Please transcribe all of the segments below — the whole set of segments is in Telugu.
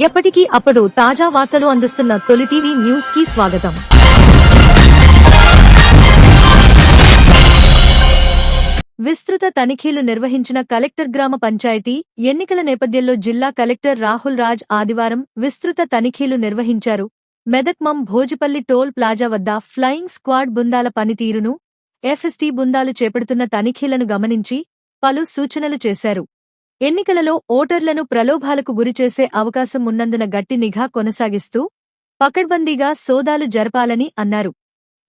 ఎప్పటికీ అప్పుడు తాజా వార్తలు అందిస్తున్న తొలి టీవీ న్యూస్కి స్వాగతం. విస్తృత తనిఖీలు నిర్వహించిన కలెక్టర్ గ్రామ పంచాయతీ ఎన్నికల నేపథ్యంలో జిల్లా కలెక్టర్ రాహుల్ రాజ్ ఆదివారం విస్తృత తనిఖీలు నిర్వహించారు. మెదక్మం భోజపల్లి టోల్ ప్లాజా వద్ద ఫ్లయింగ్ స్క్వాడ్ బృందాల పనితీరును ఎఫ్ఎస్టీ బృందాలు చేపడుతున్న తనిఖీలను గమనించి పలు సూచనలు చేశారు. ఎన్నికలలో ఓటర్లను ప్రలోభాలకు గురిచేసే అవకాశం ఉన్నందున గట్టి నిఘా కొనసాగిస్తూ పకడ్బందీగా సోదాలు జరపాలని అన్నారు.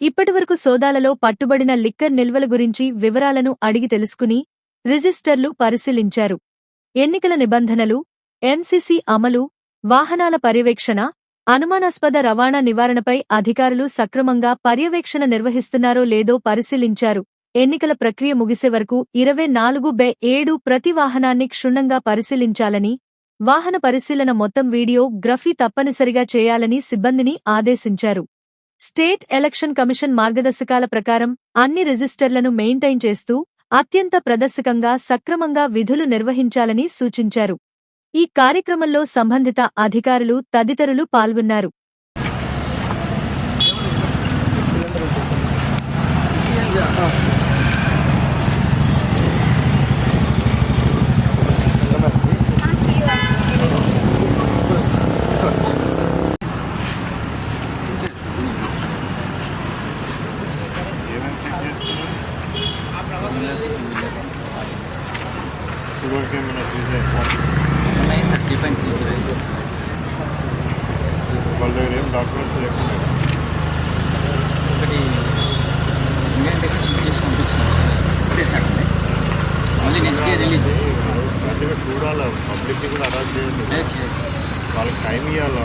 ఇప్పటివరకు సోదాలలో పట్టుబడిన లిక్కర్ నిల్వల గురించి వివరాలను అడిగి తెలుసుకుని రిజిస్టర్లు పరిశీలించారు. ఎన్నికల నిబంధనలు ఎంసిసి అమలు వాహనాల పర్యవేక్షణ అనుమానాస్పద రవాణా నివారణపై అధికారులు సక్రమంగా పర్యవేక్షణ నిర్వహిస్తున్నారో లేదో పరిశీలించారు. ఎన్నికల ప్రక్రియ ముగిసే వరకు ఇరవై నాలుగు బే ఏడు ప్రతి వాహనాన్ని క్షుణ్ణంగా పరిశీలించాలని వాహన పరిశీలన మొత్తం వీడియో గ్రఫీ తప్పనిసరిగా చేయాలని సిబ్బందిని ఆదేశించారు. స్టేట్ ఎలక్షన్ కమిషన్ మార్గదర్శకాల ప్రకారం అన్ని రిజిస్టర్లను మెయింటైన్ చేస్తూ అత్యంత ప్రదర్శకంగా సక్రమంగా విధులు నిర్వహించాలని సూచించారు. ఈ కార్యక్రమంలో సంబంధిత అధికారులు తదితరులు పాల్గొన్నారు. ఇప్పటివరకు ఏమైనా చూసే ఉన్నాయి సార్ డిపెండ్ చేసి వాళ్ళ దగ్గర ఏం డాక్యుమెంట్స్ లేకుండా ఒకటి ఇండియన్ దగ్గర షిఫ్ట్ చేసి పంపించినాం ఇప్పుడే సార్ ఉంది. మళ్ళీ నెక్స్ట్ డే రిలీజ్ గట్టిగా చూడాలి పబ్లిక్కి కూడా అడాప్ట్ చేయండి లేదు చేయదు వాళ్ళకి టైం ఇవ్వాలి